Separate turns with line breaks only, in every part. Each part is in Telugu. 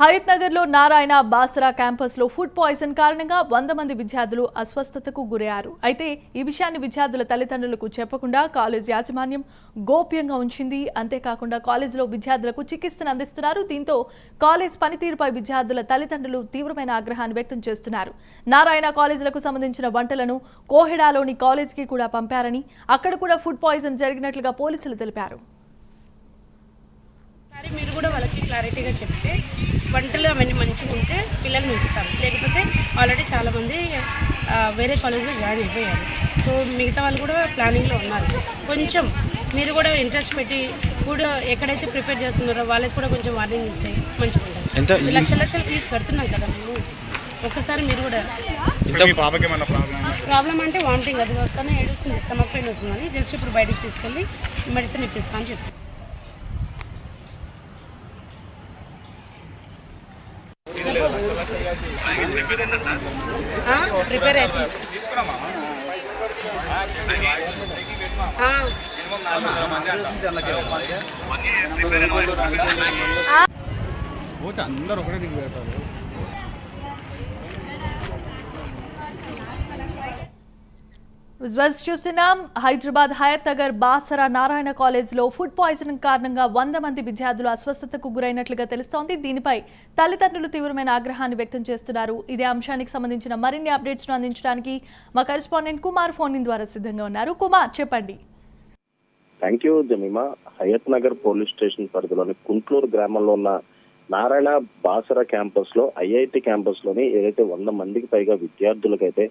హయత్ నగర్లో నారాయణ బాసరా క్యాంపస్లో ఫుడ్ పాయిజన్ కారణంగా వంద మంది విద్యార్థులు అస్వస్థతకు గురయ్యారు. అయితే ఈ విషయాన్ని విద్యార్థుల తల్లిదండ్రులకు చెప్పకుండా కాలేజ్ యాజమాన్యం గోప్యంగా ఉంచింది. అంతేకాకుండా కాలేజీలో విద్యార్థులకు చికిత్సను అందిస్తున్నారు. దీంతో కాలేజ్ పనితీరుపై విద్యార్థుల తల్లిదండ్రులు తీవ్రమైన ఆగ్రహాన్ని వ్యక్తం చేస్తున్నారు. నారాయణ కాలేజీలకు సంబంధించిన వంటలను కోహెడాలోని కాలేజీకి కూడా పంపారని అక్కడ కూడా ఫుడ్ పాయిజన్ జరిగినట్లుగా పోలీసులు తెలిపారు
ఒకసారి మీరు కూడా వాళ్ళకి క్లారిటీగా చెప్తే వంటలు అవన్నీ మంచిగా ఉంటే పిల్లల్ని ఉంచుతారు. లేకపోతే ఆల్రెడీ చాలామంది వేరే కాలేజ్లో జాయిన్ అయిపోయారు. సో మిగతా వాళ్ళు కూడా ప్లానింగ్లో ఉన్నారు. కొంచెం మీరు కూడా ఇంట్రెస్ట్ పెట్టి ఫుడ్ ఎక్కడైతే ప్రిపేర్ చేస్తున్నారో వాళ్ళకి కూడా కొంచెం వార్నింగ్ ఇస్తే మంచిగా
ఎంత?
ఉంటుంది లక్ష లక్షల ఫీజు కడుతున్నాం కదా మేము. ఒకసారి మీరు కూడా
ప్రాబ్లం
ప్రాబ్లం అంటే వామిటింగ్ అది వస్తానే ఏడుస్తుంది స్టమక్ పెయిన్ వస్తుందని. జస్ట్ ఇప్పుడు బయటికి తీసుకెళ్ళి మెడిసిన్ ఇప్పిస్తా అని చెప్పి ఆ,
పోతే అందరు ఒకటే దిగు పెడతారు
విజువల్స్ చూస్తున్నాం హైదరాబాద్ హయత్ నగర్ బాసరా నారాయణ కాలేజ్లో ఫుడ్ పాయిజనింగ్ కారణంగా వంద మంది విద్యార్థులు అస్వస్థతకు గురైనట్లుగా తెలుస్తోంది. దీనిపై తల్లిదండ్రులు తీవ్రమైన ఆగ్రహాన్ని వ్యక్తం చేస్తున్నారు. ఇదే అంశానికి సంబంధించిన మరిన్ని అప్డేట్స్ను అందించడానికి మా కరెస్పాండెంట్ కుమార్ ఫోన్ ద్వారా సిద్ధంగా ఉన్నారు. కుమార్ చెప్పండి.
Thank you Jemima. Hayath Nagar police station పరిధిలోని కుంట్లూరు గ్రామంలో ఉన్న నారాయణ బాసరా క్యాంపస్లో ఐఐటి క్యాంపస్లోని ఏదైతే వంద మందికి పైగా విద్యార్థులకైతే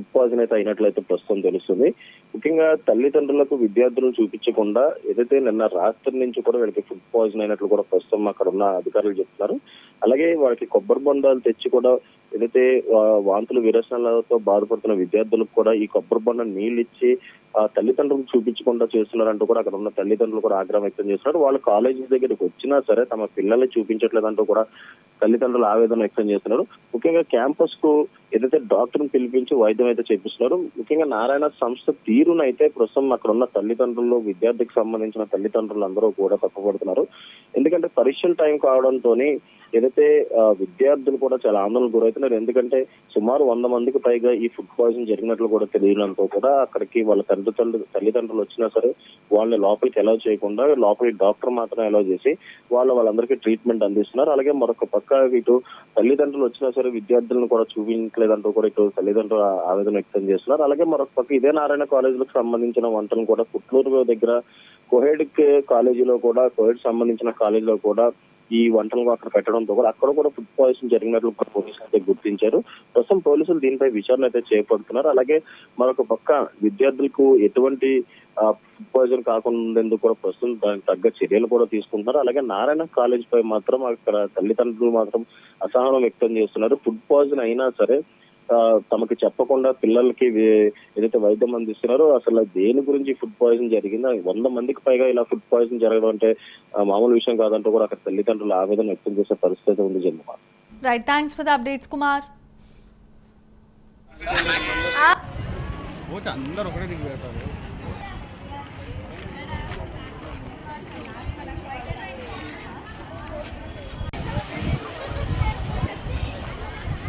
ఫుడ్ పాయిజన్ అయితే అయినట్లయితే ప్రస్తుతం తెలుస్తుంది. ముఖ్యంగా తల్లిదండ్రులకు విద్యార్థులను చూపించకుండా ఏదైతే నిన్న రాత్రి నుంచి కూడా వీళ్ళకి ఫుడ్ పాయిజన్ అయినట్లు కూడా ప్రస్తుతం అక్కడ ఉన్న అధికారులు చెప్తున్నారు. అలాగే వాళ్ళకి కొబ్బరి బొండాలు తెచ్చి కూడా ఏదైతే వాంతులు విరసనలతో బాధపడుతున్న విద్యార్థులకు కూడా ఈ కొబ్బరి బొండ నీళ్ళు ఇచ్చి ఆ తల్లిదండ్రులు చూపించకుండా చేస్తున్నారంటూ కూడా అక్కడ ఉన్న తల్లిదండ్రులు కూడా ఆగ్రహం వ్యక్తం చేస్తున్నారు. వాళ్ళు కాలేజీ దగ్గరికి వచ్చినా సరే తమ పిల్లల్ని చూపించట్లేదంటూ కూడా తల్లిదండ్రులు ఆవేదన వ్యక్తం చేస్తున్నారు. ముఖ్యంగా క్యాంపస్కు ఏదైతే డాక్టర్ పిలిపించి వైద్యం అయితే చేపిస్తున్నారు ముఖ్యంగా నారాయణ సంస్థ తీరునైతే ప్రస్తుతం అక్కడ ఉన్న తల్లిదండ్రులు విద్యార్థికి సంబంధించిన తల్లిదండ్రులు అందరూ కూడా తప్పుపడుతున్నారు. ఎందుకంటే పరీక్షల టైం కావడంతో ఏదైతే విద్యార్థులు కూడా చాలా ఆందోళన గురవుతున్నారు. ఎందుకంటే సుమారు వంద మందికి పైగా ఈ ఫుడ్ పాయిజన్ జరిగినట్లు కూడా తెలియడంతో కూడా అక్కడికి వాళ్ళ తల్లిదండ్రులు తల్లిదండ్రులు వచ్చినా సరే వాళ్ళని లోపలికి అలౌ చేయకుండా లోపలికి డాక్టర్ మాత్రం అలౌ చేసి వాళ్ళు వాళ్ళందరికీ ట్రీట్మెంట్ అందిస్తున్నారు. అలాగే మరొక పక్క ఇటు తల్లిదండ్రులు వచ్చినా సరే విద్యార్థులను కూడా చూపించలేదంటూ కూడా ఇటు తల్లిదండ్రులు ఆవేదన వ్యక్తం చేస్తున్నారు. అలాగే మరొక పక్క ఇదే నారాయణ కాలేజీలకు సంబంధించిన వంటలు కూడా పుట్లూరు దగ్గర కోహెడ్ కాలేజీలో కూడా కోహెడ్ సంబంధించిన కాలేజీలో కూడా ఈ వంటలను అక్కడ పెట్టడంతో కూడా అక్కడ కూడా ఫుడ్ పాయిజన్ జరిగినట్లు పోలీసులు అయితే గుర్తించారు. ప్రస్తుతం పోలీసులు దీనిపై విచారణ అయితే చేపడుతున్నారు. అలాగే మరొక పక్క విద్యార్థులకు ఎటువంటి ఫుడ్ పాయిజన్ కాకుండా ఉండేందుకు కూడా ప్రస్తుతం దానికి తగ్గ చర్యలు కూడా తీసుకుంటున్నారు. అలాగే నారాయణ కాలేజ్ పై మాత్రం అక్కడ తల్లిదండ్రులు మాత్రం అసహనం వ్యక్తం చేస్తున్నారు. ఫుడ్ పాయిజన్ అయినా సరే తమకి చెప్పకుండా పిల్లలకి ఏదైతే వైద్యం అందిస్తున్నారో అసలు దేని గురించి ఫుడ్ పాయిజన్ జరిగిందో? వంద మందికి పైగా ఇలా ఫుడ్ పాయిజన్ జరగడం అంటే మామూలు విషయం కాదంటూ కూడా అక్కడ తల్లిదండ్రులు ఆవేదన వ్యక్తం చేసే పరిస్థితి ఉంది జన్మ
right thanks for the updates Kumar
అందరు ఒకటే దిగు పెడతారు